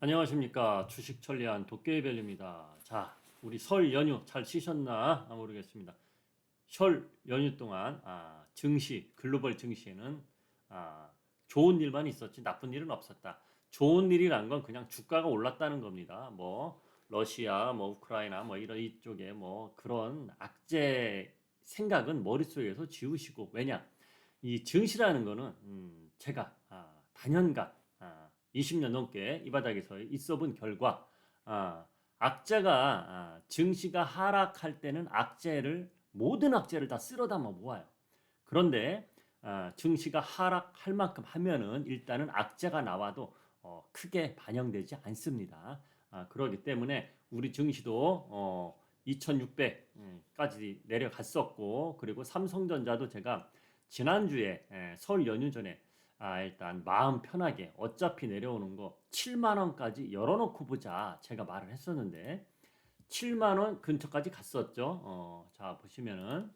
안녕하십니까 주식 천리안 도깨비 벨입니다. 자, 우리 설 연휴 잘 쉬셨나 모르겠습니다. 설 연휴 동안 아, 증시 글로벌 증시에는 아, 좋은 일만 있었지 나쁜 일은 없었다. 좋은 일이란 건 그냥 주가가 올랐다는 겁니다. 뭐 러시아, 뭐 우크라이나, 뭐 이런 이쪽에 뭐 그런 악재 생각은 머릿속에서 지우시고 왜냐 이 증시라는 거는 음, 제가 아, 단연간 아, 20년 넘게 이 바닥에서 있어 본 결과 아, 악재가 아, 증시가 하락할 때는 악재를 모든 악재를 다 쓸어 담아 모아요. 그런데 아, 증시가 하락할 만큼 하면은 일단은 악재가 나와도 어, 크게 반영되지 않습니다. 아, 그렇기 때문에 우리 증시도 어, 2,600까지 내려갔었고 그리고 삼성전자도 제가 지난주에 에, 설 연휴 전에 아, 일단 마음 편하게 어차피 내려오는 거 7만 원까지 열어놓고 보자 제가 말을 했었는데 7만 원 근처까지 갔었죠. 어, 자 보시면은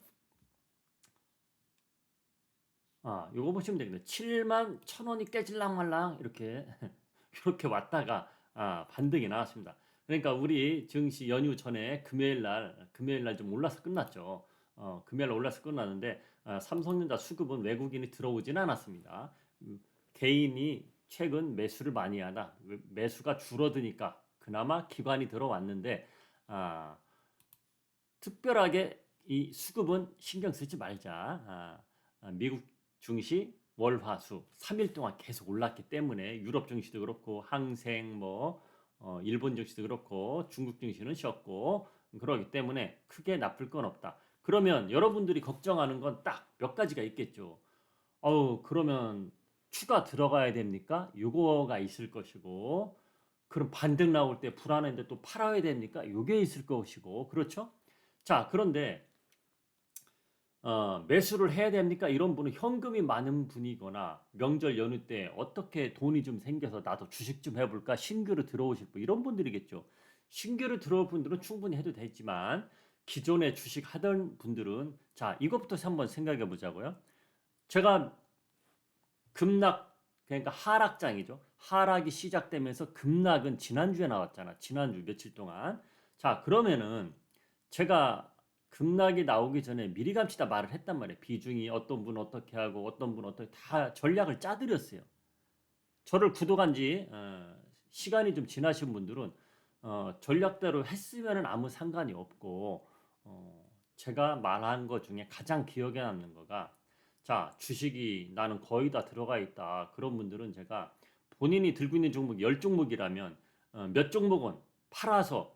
아 요거 보시면 되겠네. 7만 천 원이 깨질랑 말랑 이렇게 이렇게 왔다가 아, 반등이 나왔습니다. 그러니까 우리 증시 연휴 전에 금요일 날 금요일 날 좀 올라서 끝났죠. 어, 금요일 날 올라서 끝났는데 아, 삼성전자 수급은 외국인이 들어오진 않았습니다. 음, 개인이 최근 매수를 많이 하다 매- 매수가 줄어드니까 그나마 기관이 들어왔는데 아, 특별하게 이 수급은 신경 쓰지 말자. 아, 아, 미국 증시 월화수 3일 동안 계속 올랐기 때문에 유럽 증시도 그렇고 항생 뭐 어, 일본 증시도 그렇고 중국 증시는 쉬었고 그러기 때문에 크게 나쁠 건 없다. 그러면 여러분들이 걱정하는 건 딱 몇 가지가 있겠죠. 어우 그러면 추가 들어가야 됩니까? 요거가 있을 것이고 그럼 반등 나올 때 불안한데 또 팔아야 됩니까? 요게 있을 것이고 그렇죠? 자 그런데 어, 매수를 해야 됩니까? 이런 분은 현금이 많은 분이거나 명절 연휴 때 어떻게 돈이 좀 생겨서 나도 주식 좀 해볼까? 신규로 들어오실 분 이런 분들이겠죠. 신규로 들어올 분들은 충분히 해도 되지만 기존에 주식 하던 분들은 자 이것부터 한번 생각해 보자고요. 제가 급락 그러니까 하락장이죠. 하락이 시작되면서 급락은 지난주에 나왔잖아. 지난주 며칠 동안. 자 그러면은 제가 급락이 나오기 전에 미리 감시다 말을 했단 말이에요. 비중이 어떤 분 어떻게 하고 어떤 분 어떻게 다 전략을 짜드렸어요. 저를 구독한 지 어, 시간이 좀 지나신 분들은 어, 전략대로 했으면 아무 상관이 없고 어, 제가 말한 것 중에 가장 기억에 남는 거가 자 주식이 나는 거의 다 들어가 있다. 그런 분들은 제가 본인이 들고 있는 종목 10종목이라면 어, 몇 종목은 팔아서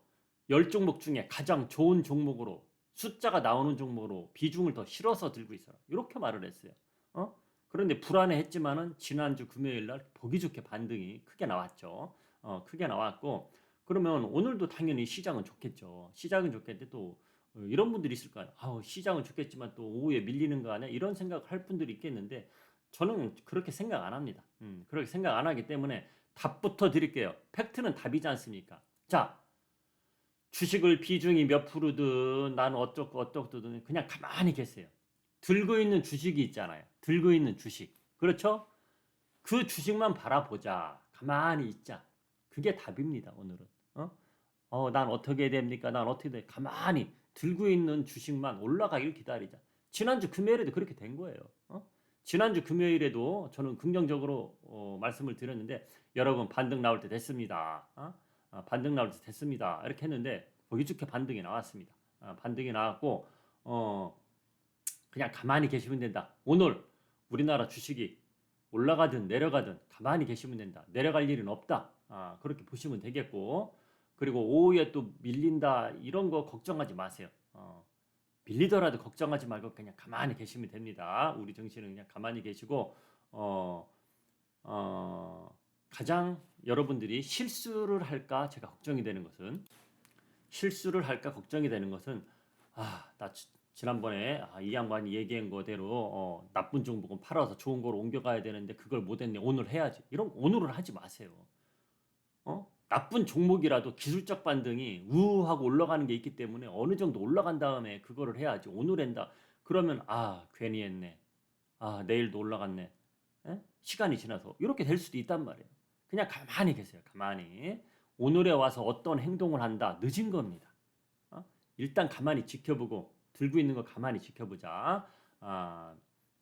10종목 중에 가장 좋은 종목으로 숫자가 나오는 종목으로 비중을 더 실어서 들고 있어라. 이렇게 말을 했어요. 어? 그런데 불안해했지만은 지난주 금요일 날 보기 좋게 반등이 크게 나왔죠. 어, 크게 나왔고 그러면 오늘도 당연히 시장은 좋겠죠. 시장은 좋겠는데 또 어, 이런 분들이 있을 거예요. 아우, 시장은 좋겠지만 또 오후에 밀리는 거 아니야? 이런 생각 할 분들이 있겠는데 저는 그렇게 생각 안 합니다. 음, 그렇게 생각 안 하기 때문에 답부터 드릴게요. 팩트는 답이지 않습니까? 자, 주식을 비중이 몇 프로든 나는 어쩌고 어쩌고든 그냥 가만히 계세요. 들고 있는 주식이 있잖아요. 들고 있는 주식. 그렇죠? 그 주식만 바라보자. 가만히 있자. 그게 답입니다, 오늘은. 어? 어, 난 어떻게 됩니까? 난 어떻게 돼? 가만히 들고 있는 주식만 올라가길 기다리자. 지난주 금요일에도 그렇게 된 거예요. 어? 지난주 금요일에도 저는 긍정적으로 어, 말씀을 드렸는데 여러분 반등 나올 때 됐습니다. 어? 아, 반등 나올 때 됐습니다. 이렇게 했는데 보기 좋게 반등이 나왔습니다. 아, 반등이 나왔고 어, 그냥 가만히 계시면 된다. 오늘 우리나라 주식이 올라가든 내려가든 가만히 계시면 된다. 내려갈 일은 없다. 아, 그렇게 보시면 되겠고 그리고 오후에 또 밀린다 이런 거 걱정하지 마세요. 어, 밀리더라도 걱정하지 말고 그냥 가만히 계시면 됩니다. 우리 정신은 그냥 가만히 계시고 어, 어, 가장 여러분들이 실수를 할까 제가 걱정이 되는 것은 실수를 할까 걱정이 되는 것은 아, 나 지- 지난번에 아, 이 양반이 얘기한 거대로 어, 나쁜 종목은 팔아서 좋은 걸 옮겨가야 되는데 그걸 못했네. 오늘 해야지. 이런 오늘은 하지 마세요. 어? 나쁜 종목이라도 기술적 반등이 우하고 올라가는 게 있기 때문에 어느 정도 올라간 다음에 그거를 해야지. 오늘 한다. 그러면 아 괜히 했네. 아 내일도 올라갔네. 에? 시간이 지나서 이렇게 될 수도 있단 말이에요. 그냥 가만히 계세요. 가만히. 오늘에 와서 어떤 행동을 한다. 늦은 겁니다. 어? 일단 가만히 지켜보고 들고 있는 거 가만히 지켜보자. 아,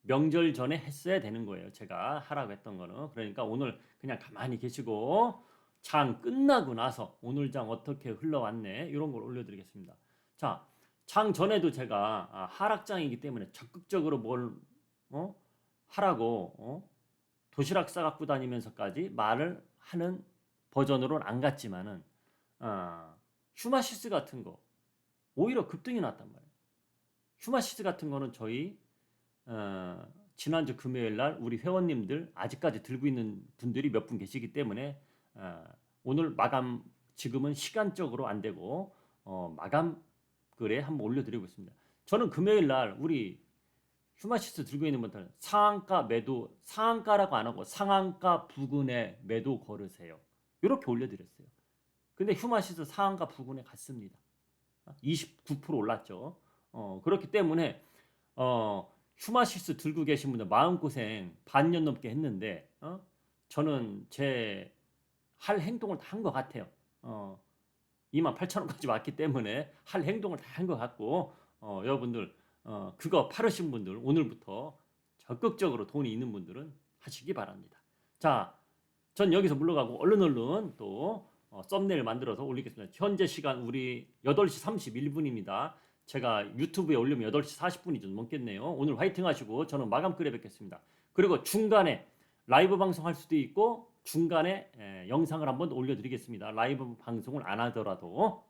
명절 전에 했어야 되는 거예요. 제가 하라고 했던 거는. 그러니까 오늘 그냥 가만히 계시고 장 끝나고 나서 오늘 장 어떻게 흘러왔네 이런 걸 올려드리겠습니다. 자, 장 전에도 제가 아, 하락장이기 때문에 적극적으로 뭘 어? 하라고 어? 도시락 싸갖고 다니면서까지 말을 하는 버전으로는 안 갔지만은 아, 휴마시스 같은 거 오히려 급등이 났단 말이에요. 휴마시스 같은 거는 저희 어, 지난주 금요일 날 우리 회원님들 아직까지 들고 있는 분들이 몇 분 계시기 때문에 어, 오늘 마감 지금은 시간적으로 안 되고 어, 마감 글에 한번 올려드리고 있습니다. 저는 금요일 날 우리 휴마시스 들고 있는 분들은 상한가 매도 상한가라고 안 하고 상한가 부근에 매도 걸으세요. 이렇게 올려드렸어요. 근데 휴마시스 상한가 부근에 갔습니다. 29% 올랐죠. 어, 그렇기 때문에 어, 휴마시스 들고 계신 분들 마음고생 반년 넘게 했는데 어? 저는 제 할 행동을 다 한 것 같아요. 어, 28,000원까지 왔기 때문에 할 행동을 다 한 것 같고 어, 여러분들 어, 그거 팔으신 분들 오늘부터 적극적으로 돈이 있는 분들은 하시기 바랍니다. 자, 전 여기서 물러가고 얼른 얼른 또 어, 썸네일 만들어서 올리겠습니다. 현재 시간 우리 8시 31분입니다. 제가 유튜브에 올리면 8시 40분이 좀 넘겠네요. 오늘 화이팅 하시고 저는 마감 글에 뵙겠습니다. 그리고 중간에 라이브 방송할 수도 있고 중간에 에, 영상을 한번 올려드리겠습니다. 라이브 방송을 안 하더라도